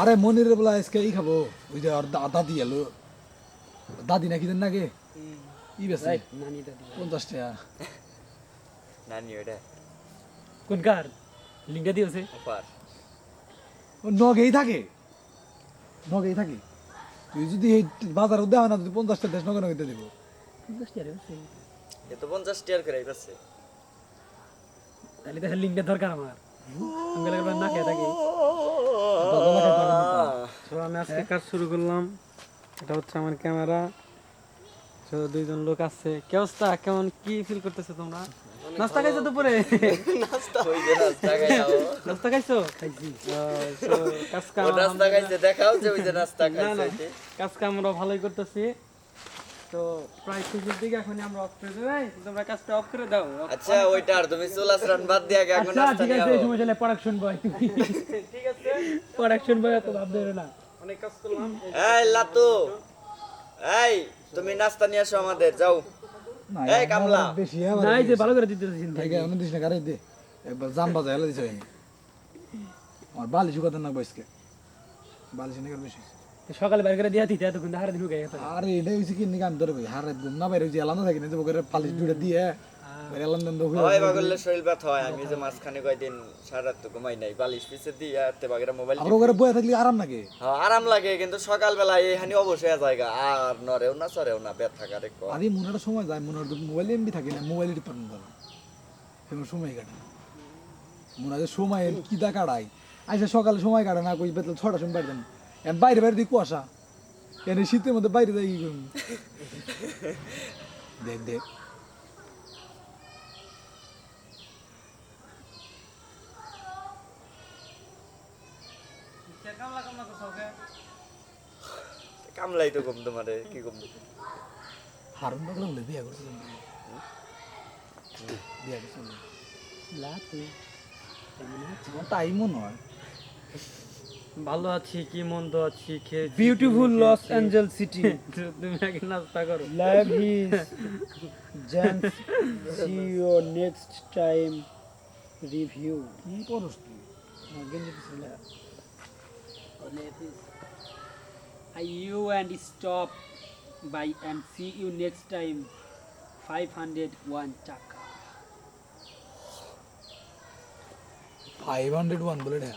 আরে মনির বলা আজকে এই খাব। ওই যে আর দাদি এলো। দাদি নাকি দেন নাকি ই দাদি। পঞ্চাশ টাকা। নানি ওটা কোন কার? লিঙ্গা দিয়েছে ও নগেই থাকে। নগেই থাকে। তুই যদি এই বাজার দেওয়া না তুই পঞ্চাশটা দেশ নগে নগে দিব। পঞ্চাশ টাকা পঞ্চাশ টিয়ার করে তাহলে তো লিঙ্গের দরকার আমার। না খেয়ে থাকি। তো আমি আজকে কাজ শুরু করলাম। এটা হচ্ছে আমার ক্যামেরা। তো দুইজন লোক আছে। কি অবস্থা? কেমন? কি ফিল করতেছো তোমরা? নাস্তা খাইছো দুপুরে? ওই যে নাস্তা খাইছো? খাইছি। কাজ কাম নাস্তা খাইছে দেখাও যে ওই যে নাস্তা খাইছে কাজ কাম আমরা ভালোই করতেছি। তো প্রায় শেষের দিকে এখন আমরা অফ করে দেবো তোমরা কাজটা অফ করে দাও। আচ্ছা ওইটা আর তুমি আচরণ বাদ দিয়ে আগে এখন আচ্ছা নাস্তা ঠিক আছে নিয়ে এই সময় চলে প্রোডাকশন বয় তুমি। ঠিক আছে। প্রোডাকশন বয় তো ভাব দেবে না। অনেক কাজ করলাম। এই লাতু। এই তুমি নাস্তা নিয়ে আসো আমাদের যাও। এই কামলা। নাই যে ভালো করে দিতে চিন্তা ঠিক আছে অন্য দিস না গাড়ি দে। একবার জাম বাজা হেলা দিছ আমার বালি শুকাতে না বয়সকে বালি শুনে বেশি সকালে বাইরে করে দিয়া দিতে এত কিন্তু হারে দিন ঢুকে গেছে। আরে এটা হইছে কি নিকে আমি ধরে ভাই? হারে ঘুম না বাইরে হইছে এলানো থাকি না যে বকরে পালিশ দুইটা দিয়ে বাইরে হয় বাগলে শরীর ব্যথ হয় আমি যে মাঝখানে কয়দিন সারা রাত তো ঘুমাই নাই বালিশ পিছে দিয়ে আতে বাগেরা মোবাইল ওখানে বয়ে থাকলে আরাম নাকি হ্যাঁ, আরাম লাগে কিন্তু সকালবেলা এইখানে অবশ্যই জায়গা আর নরেও না সরেও না ব্যথা কারে কর আরে মনের সময় যায় মনের মোবাইল এমবি থাকে না মোবাইল রিপার ধরো। সেরকম সময় কাটে মনে হয় সময় কি দা কাটাই আচ্ছা সকালে সময় কাটে না কই বেতল ছটার সময় এখন বাইরে বাইরে দিয়ে কুয়াশা। এনে শীতের মধ্যে বাইরে যাই কি করব? দেখ দেখ। কামলা কামলা কামলাই তো কম তোমারে কি কম? হারুন বাগলা বলে বিয়া করছে বিয়া তাই মনে হয়? ভালো আছি কি মন্দ আছি খেয়ে বিউটিফুল লস অ্যাঞ্জেল সিটি তুমি আগে নাস্তা করো। Love is gent see you next time review কি করস তুই? গেঞ্জি পিছলে you and stop by and see you next time. 501 টাকা ফাইভ হান্ড্রেড ওয়ান বলে